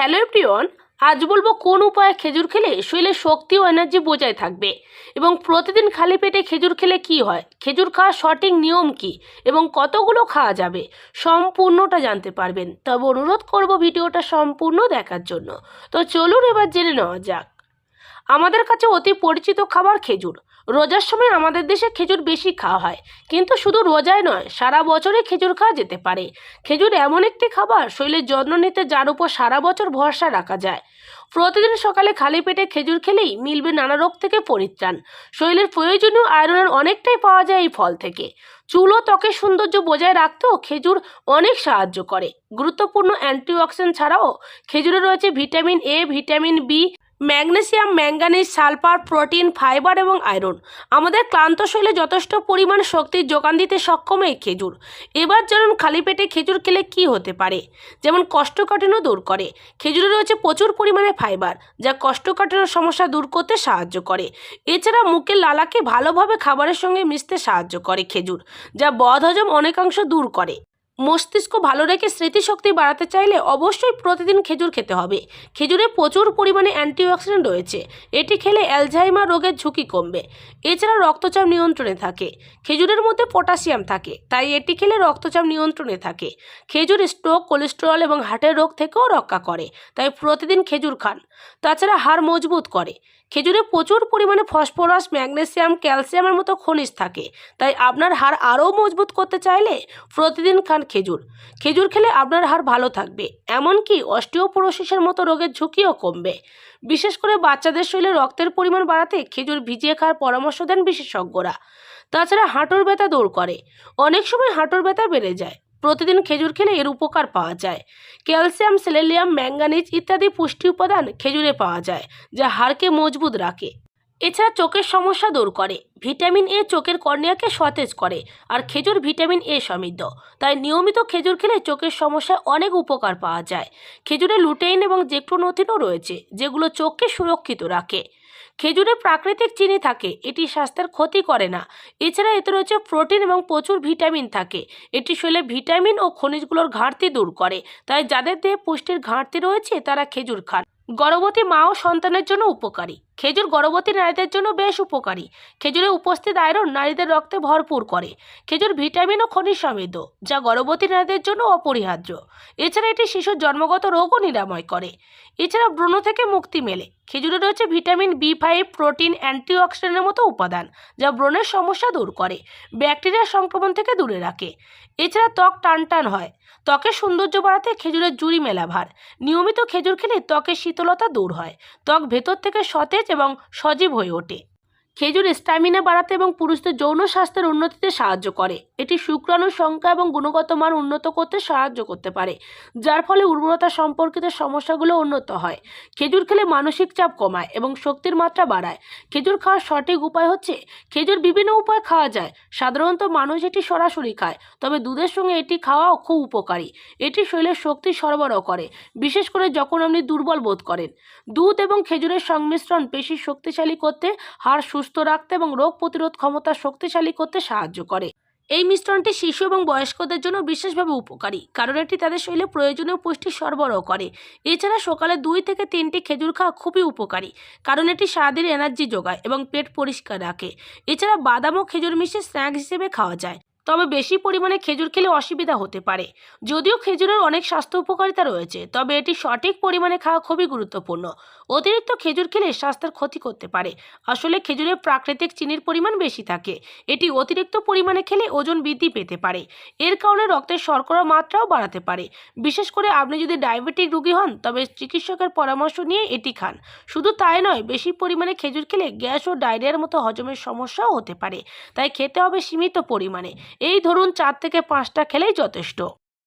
Hello everyone, আজ বলব কোন উপায়ে খেজুর খেলে শরীরে শক্তি ও এনার্জি বজায় থাকবে এবং প্রতিদিন খালি পেটে খেজুর খেলে কি হয়? খেজুর খাওয়ার সঠিক নিয়ম কি এবং কতগুলো খাওয়া যাবে? সম্পূর্ণটা জানতে পারবেন। তবে অনুরোধ করব ভিডিওটা সম্পূর্ণ দেখার জন্য। তো চলুন এবার জেনে নেওয়া যাক। আমাদের কাছে অতি পরিচিত খাবার খেজুর। রোজার সময় আমাদের দেশে খেজুর বেশি খাওয়া হয়। কিন্তু শুধু রোজায় নয়, সারা বছরে খেজুর খাওয়া যেতে পারে। খেজুর এমন একটি খাবার, শরীরের যত্ন নিতে যার উপর সারা বছর ভরসা রাখা যায়। প্রতিদিন সকালে খালি পেটে খেজুর খেলেই মিলবে নানা রোগ থেকে পরিত্রাণ। শরীরের প্রয়োজনীয় আয়রনের অনেকটাই পাওয়া যায় এই ফল থেকে। চুল ও ত্বকের সৌন্দর্য বজায় রাখতেও খেজুর অনেক সাহায্য করে। গুরুত্বপূর্ণ অ্যান্টিঅক্সিডেন্ট ছাড়াও খেজুরে রয়েছে vitamin A vitamin B magnesium, manganese, sulphur, protein, fibre এবং আয়রন। আমাদের ক্লান্ত শরীরে যথেষ্ট পরিমাণ শক্তির যোগান দিতে সক্ষম এই খেজুর। এবার যেমন খালি পেটে খেজুর খেলে কি হতে পারে? যেমন কোষ্ঠকাঠিন্য দূর করে। খেজুরে রয়েছে প্রচুর পরিমাণে ফাইবার, যা কোষ্ঠকাঠিন্যর সমস্যা দূর করতে সাহায্য করে। এছাড়া মুখের লালাকে ভালোভাবে খাবারের সঙ্গে মিশতে সাহায্য করে খেজুর, যা বদহজম অনেকাংশ দূর করে। মস্তিষ্ক ভালো রেখে স্মৃতিশক্তি বাড়াতে চাইলে অবশ্যই প্রতিদিন খেজুর খেতে হবে। খেজুরে প্রচুর পরিমাণে অ্যান্টিঅক্সিডেন্ট রয়েছে। এটি খেলে অ্যালঝাইমার রোগের ঝুঁকি কমবে। এছাড়া রক্তচাপ নিয়ন্ত্রণে থাকে। খেজুরের মধ্যে পটাশিয়াম থাকে, তাই এটি খেলে রক্তচাপ নিয়ন্ত্রণে থাকে। খেজুর স্ট্রোক, কোলেস্টেরল এবং হার্টের রোগ থেকেও রক্ষা করে, তাই প্রতিদিন খেজুর খান। তাছাড়া হাড় মজবুত করে। খেজুরে প্রচুর পরিমাণে ফসফরাস, ম্যাগনেসিয়াম, ক্যালসিয়ামের মতো খনিজ থাকে, তাই আপনার হাড় আরও মজবুত করতে চাইলে প্রতিদিন খান খেজুর। খেজুর খেলে আপনার হাড় ভালো থাকবে। এমনকি অস্টিওপোরোসিসের মতো রোগের ঝুঁকিও কমবে। বিশেষ করে বাচ্চাদের শরীরে রক্তের পরিমাণ বাড়াতে খেজুর ভিজিয়ে খাওয়ার পরামর্শ দেন বিশেষজ্ঞরা। তাছাড়া হাঁটুর ব্যথা দূর করে। অনেক সময় হাঁটুর ব্যথা বেড়ে যায়। প্রতিদিন খেজুর খেলে এর উপকার পাওয়া যায়। ক্যালসিয়াম, সেলেনিয়াম ম্যাঙ্গানিজ ইত্যাদি পুষ্টি উপাদান খেজুরে পাওয়া যায়, যা হাড়কে মজবুত রাখে। এছাড়া চোখের সমস্যা দূর করে। ভিটামিন এ চোখের কর্নিয়াকে সতেজ করে আর খেজুর ভিটামিন এ সমৃদ্ধ। তাই নিয়মিত খেজুর খেলে চোখের সমস্যায় অনেক উপকার পাওয়া যায়। খেজুরে লুটেইন এবং জেক্টোনোথিনও রয়েছে, যেগুলো চোখকে সুরক্ষিত রাখে। খেজুরে প্রাকৃতিক চিনি থাকে, এটি স্বাস্থ্যের ক্ষতি করে না। এছাড়া এতে রয়েছে প্রোটিন এবং প্রচুর ভিটামিন থাকে। এটি শরীরে ভিটামিন ও খনিজগুলোর ঘাটতি দূর করে। তাই যাদের দেহে পুষ্টির ঘাটতি রয়েছে, তারা খেজুর খান। গর্ভবতী মা ও সন্তানের জন্য উপকারী। খেজুর গর্ভবতী নারীদের জন্য বেশ উপকারী। খেজুরে উপস্থিত আয়রন নারীদের রক্তে ভরপুর করে। খেজুর ভিটামিন ও খনিজ সমৃদ্ধ, যা গর্ভবতী নারীদের জন্য অপরিহার্য। এছাড়া এটি শিশুর জন্মগত রোগও নিরাময় করে। এছাড়া ব্রণ থেকে মুক্তি মেলে। খেজুরে রয়েছে ভিটামিন বি ফাইভ, প্রোটিন, অ্যান্টিঅক্সিডেন্টের মতো উপাদান, যা ব্রণের সমস্যা দূর করে, ব্যাকটেরিয়া সংক্রমণ থেকে দূরে রাখে। এছাড়া ত্বক টান টান হয়। ত্বকের সৌন্দর্য বাড়াতে খেজুরের জুড়ি মেলা ভার নিয়মিত খেজুর খেলে ত্বকের শীতলতা দূর হয়। ত্বক ভেতর থেকে সতেজ এবং সজীব হয়ে ওঠে। খেজুর স্ট্যামিনা বাড়াতে এবং পুরুষদের যৌন স্বাস্থ্যের উন্নতিতে সাহায্য করে। এটি শুক্রাণুর সংখ্যা এবং গুণগত মান উন্নত করতে সাহায্য করতে পারে, যার ফলে উর্বরতা সম্পর্কিত সমস্যাগুলো উন্নত হয়। খেজুর খেলে মানসিক চাপ কমায় এবং শক্তির মাত্রা বাড়ায়। খেজুর খাওয়ার সঠিক উপায় হচ্ছে, খেজুর বিভিন্ন উপায় খাওয়া যায়। সাধারণত মানুষ এটি সরাসরি খায়, তবে দুধের সঙ্গে এটি খাওয়াও খুব উপকারী। এটি শরীরের শক্তি সরবরাহ করে, বিশেষ করে যখন আপনি দুর্বল বোধ করেন। দুধ এবং খেজুরের সংমিশ্রণ পেশি শক্তিশালী করতে হাড় সুস্থ রাখতে এবং রোগ প্রতিরোধ ক্ষমতা শক্তিশালী করতে সাহায্য করে। এই মিশ্রণটি শিশু এবং বয়স্কদের জন্য বিশেষভাবে উপকারী, কারণ এটি তাদের শরীরে প্রয়োজনীয় পুষ্টি সরবরাহ করে। এছাড়া সকালে দুই থেকে তিনটি খেজুর খাওয়া খুবই উপকারী, কারণ এটি সারাদিন এনার্জি যোগায় এবং পেট পরিষ্কার রাখে। এছাড়া বাদাম ও খেজুর মিশিয়ে স্ন্যাক্স হিসেবে খাওয়া যায়। তবে বেশি পরিমাণে খেজুর খেলে অসুবিধা হতে পারে। যদিও খেজুরের অনেক স্বাস্থ্য উপকারিতা রয়েছে, তবে এটি সঠিক পরিমাণে খাওয়া খুবই গুরুত্বপূর্ণ। অতিরিক্ত খেজুর খেলে স্বাস্থ্যের ক্ষতি করতে পারে। আসলে খেজুরে প্রাকৃতিক চিনির পরিমাণ বেশি থাকে। এটি অতিরিক্ত পরিমাণে খেলে ওজন বৃদ্ধি পেতে পারে। এর কারণে রক্তের শর্করা মাত্রাও বাড়াতে পারে। বিশেষ করে আপনি যদি ডায়াবেটিক রোগী হন, তবে চিকিৎসকের পরামর্শ নিয়ে এটি খান। শুধু তাই নয়, বেশি পরিমাণে খেজুর খেলে গ্যাস ও ডায়রিয়ার মতো হজমের সমস্যাও হতে পারে। তাই খেতে হবে সীমিত পরিমাণে। এই ধরুন চার থেকে পাঁচটা খেলেই যথেষ্ট।